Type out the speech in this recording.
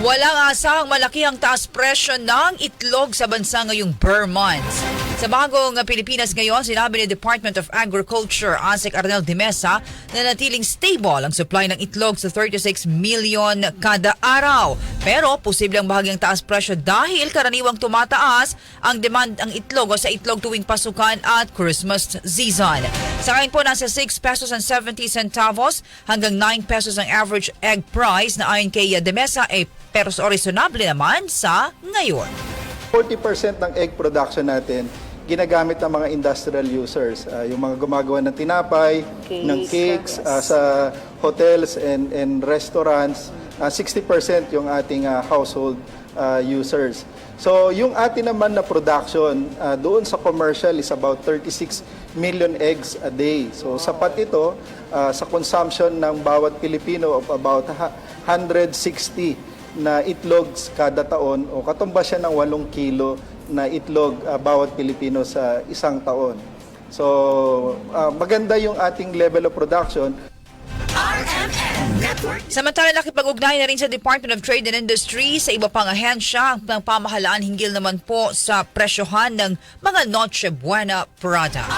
Walang asahang malaki ang taas presyo ng itlog sa bansa ngayong Burr months. Sa bagong Pilipinas ngayon, sinabi ni Department of Agriculture, Asik Arnel de Mesa, na natiling stable ang supply ng itlog sa 36 million kada araw. Pero posibleng bahagyang taas presyo dahil karaniwang tumataas ang demand ang itlog o sa itlog tuwing pasukan at Christmas season. Sa ngayon po, nasa 6 pesos and 70 centavos hanggang 9 pesos ang average egg price na ayon kay de Mesa pero reasonable naman sa ngayon. 40% ng egg production natin ginagamit ng mga industrial users. Ah, yung mga gumagawa ng tinapay, Cakes, ng cakes yes. ah, sa hotels and, and restaurants. Ah, 60% yung ating ah, household ah, users. So yung atin naman na production ah, doon sa commercial is about 36 million eggs a day. So sapat ito ah, sa consumption ng bawat Pilipino of about ha- 160 na itlogs kada taon o katumbas siya ng 8 kilo na itlog ah, bawat Pilipino sa isang taon. So, ah, maganda yung ating level of production. Samantala nakipag-ugnayan na rin sa Department of Trade and Industry sa iba pang ahensya ng pamahalaan hinggil naman po sa presyohan ng mga Noche Buena product.